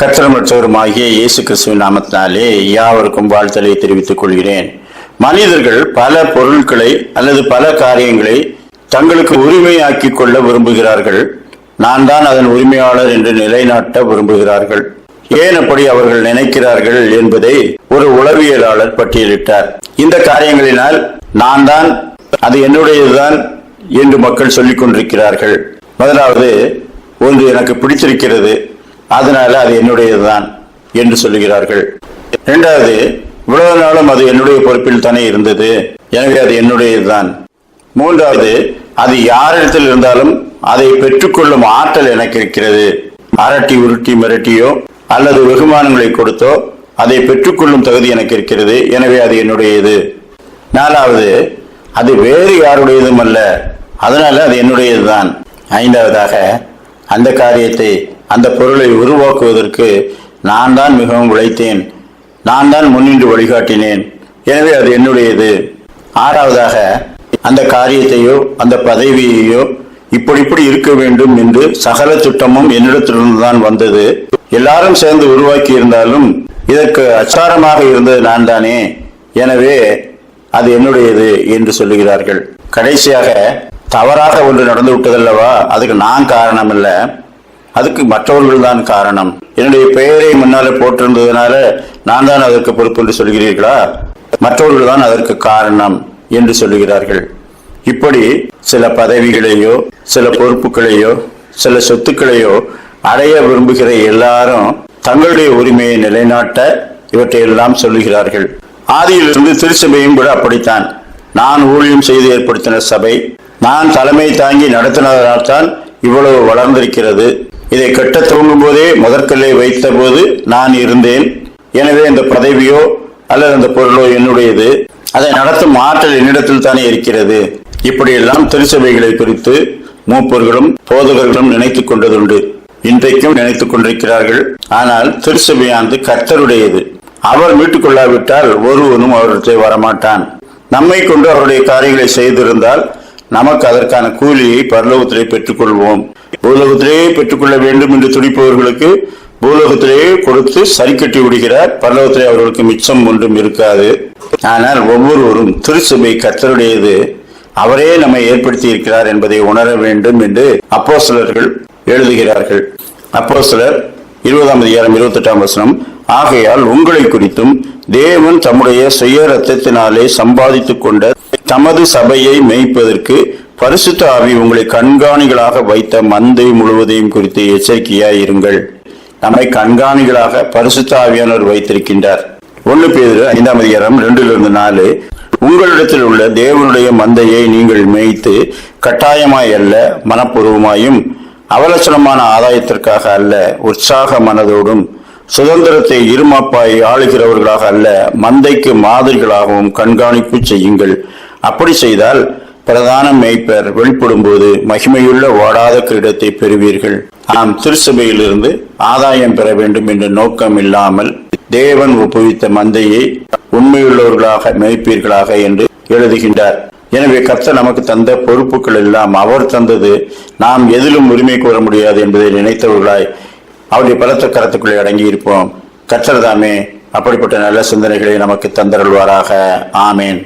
கத்திரமற்றவருமாகிய இயேசு கிறிஸ்துவின் நாமத்தினாலே யாவருக்கும் வாழ்த்தலை தெரிவித்துக் கொள்கிறேன். மனிதர்கள் பல பொருட்களை அல்லது பல காரியங்களை தங்களுக்கு உரிமையாக்கிக் கொள்ள விரும்புகிறார்கள். நான் தான் அதன் உரிமையாளர் என்று நிலைநாட்ட விரும்புகிறார்கள். ஏன் அப்படி அவர்கள் நினைக்கிறார்கள் என்பதை ஒரு உளவியலாளர் பட்டியலிட்டார். இந்த காரியங்களினால் நான் தான் அது என்னுடையதுதான் என்று மக்கள் சொல்லிக் கொண்டிருக்கிறார்கள். முதலாவது ஒன்று எனக்கு பிடித்திருக்கிறது. அதனால அது என்னுடையதுதான் என்று சொல்லுகிறார்கள். இரண்டாவது இவ்வளவு நாளும் அது என்னுடைய பொறுப்பில் தானே இருந்தது? எனவே அது என்னுடையதுதான். மூன்றாவது அது யாரிடத்தில் இருந்தாலும் அதை பெற்றுக்கொள்ளும் ஆற்றல் எனக்கு இருக்கிறது. அரட்டி உருட்டி மிரட்டியோ அல்லது வெகுமானங்களை கொடுத்தோ அதை பெற்றுக்கொள்ளும் தகுதி எனக்கு இருக்கிறது. எனவே அது என்னுடையது. நாலாவது அது வேறு யாருடையதும் அல்ல. அதனால அது என்னுடையதுதான். ஐந்தாவதாக அந்த காரியத்தை அந்த பொருளை உருவாக்குவதற்கு நான் தான் மிகவும் உழைத்தேன். நான் தான் முன்னின்று வழிகாட்டினேன். எனவே அது என்னுடையது. ஆறாவதாக அந்த காரியத்தையோ அந்த பதவியையோ இப்படி இப்படி இருக்க வேண்டும் என்று சகல திட்டமும் என்னிடத்திலிருந்து தான் வந்தது. எல்லாரும் சேர்ந்து உருவாக்கி இருந்தாலும் இதற்கு அச்சாரமாக இருந்தது நான் தானே. எனவே அது என்னுடையது என்று சொல்லுகிறார்கள். கடைசியாக தவறாக ஒன்று நடந்து விட்டதல்லவா அதுக்கு நான் காரணம் இல்லை அதுக்கு மற்றவர்கள் தான் காரணம். என்னுடைய பெயரை முன்னாலே போட்டிருந்ததுனால நான் தான் அதற்கு பொறுப்பு என்று சொல்கிறீர்களா? மற்றவர்கள் தான் அதற்கு காரணம் என்று சொல்லுகிறார்கள். இப்படி சில பதவிகளையோ சில பொறுப்புகளையோ சில சொத்துக்களையோ அடைய விரும்புகிற எல்லாரும் தங்களுடைய உரிமையை நிலைநாட்ட இவற்றை எல்லாம் சொல்லுகிறார்கள். ஆதியிலிருந்து திருச்சபையும் கூட அப்படித்தான். நான் ஊழியம் செய்து ஏற்படுத்தின சபை நான் தலைமை தாங்கி நடத்தினதால்தான் இவ்வளவு வளர்ந்திருக்கிறது. இதை கட்ட துவங்கும் போதே முதற்கல்லை வைத்த போது நான் இருந்தேன். எனவே இந்த பதவியோ அல்லது அந்த பொருளோ என்னுடையது. அதை நடத்தும் ஆற்றல் என்னிடத்தில் தானே இருக்கிறது. இப்படியெல்லாம் திருச்சபைகளை குறித்து மூப்பர்களும் போதகர்களும் நினைத்துக் கொண்டதுண்டு. இன்றைக்கும் நினைத்துக் கொண்டிருக்கிறார்கள். ஆனால் திருச்சபையானது கர்த்தருடையது. அவர் மீட்டுக் கொள்ளாவிட்டால் ஒருவனும் அவரிடத்தை வரமாட்டான். நம்மை கொண்டு அவருடைய காரியங்களை செய்திருந்தால் நமக்கு அதற்கான கூலியை பரலோகத்திலே பெற்றுக்கொள்வோம். பூலோகத்திலேயே பெற்றுக்கொள்ள வேண்டும் என்று துடிப்பவர்களுக்கு பூலோகத்திலேயே கொடுத்து சரி கட்டி விடுகிறார். பரலோகத்திலே அவர்களுக்கு மிச்சம் ஒன்றும் இருக்காது. ஆனால் ஒவ்வொருவரும் திருச்சபை கத்தருடையது அவரே நம்மை ஏற்படுத்தி இருக்கிறார் என்பதை உணர வேண்டும் என்று அப்போ எழுதுகிறார்கள். அப்போ சிலர் இருபதாம் அதிகாரம் இருபத்தெட்டாம் வசனம் ஆகையால் உங்களை குறித்தும் தேவன் தம்முடைய சுய ரத்தத்தினாலே சம்பாதித்துக் கொண்ட தமது சபையை மேய்ப்பதற்கு பரிசுத்த ஆவி உங்களை கண்காணிகளாக வைத்த மந்தை முழுவதையும் குறித்து எச்சரிக்கையாய் இருங்கள். நம்மை கண்காணிகளாக பரிசுத்த ஆவியானவர் வைத்திருக்கின்றார். ஒன்று பேர் ஐந்தாம் அதிகாரம் ரெண்டிலிருந்து நாலு. உங்களிடத்தில் உள்ள தேவனுடைய மந்தையை நீங்கள் மேய்த்து கட்டாயமாய் அல்ல மனப்பூர்வமாயும் அவலட்சணமான ஆதாயத்திற்காக அல்ல உற்சாக மனதோடும் சுதந்திரத்தை இருமாப்பாய் ஆளுகிறவர்களாக அல்ல மந்தைக்கு மாதிரிகளாகவும் கண்காணிப்பு செய்யுங்கள். அப்படி செய்தால் பிரதான மெய்ப்பர் வெளிப்படும் போது மகிமையுள்ள ஓடாத கிரீடத்தை பெறுவீர்கள். நாம் திருச்சபையிலிருந்து ஆதாயம் பெற வேண்டும் என்ற நோக்கம் இல்லாமல் தேவன் ஒப்புவித்த மந்தையை உண்மையுள்ளவர்களாக மேய்ப்பீர்களாக என்று எழுதுகின்றார். எனவே கர்த்தர் நமக்கு தந்த பொறுப்புகள் எல்லாம் அவர் தந்தது. நாம் எதிலும் உரிமை கோர முடியாது என்பதை நினைத்தவர்களாய் அவருடைய பலத்த கரத்துக்குள்ளே அடங்கி இருப்போம் கர்த்தர் தாமே அப்படிப்பட்ட நல்ல சிந்தனைகளை நமக்கு தந்தருள்வாராக. ஆமேன்.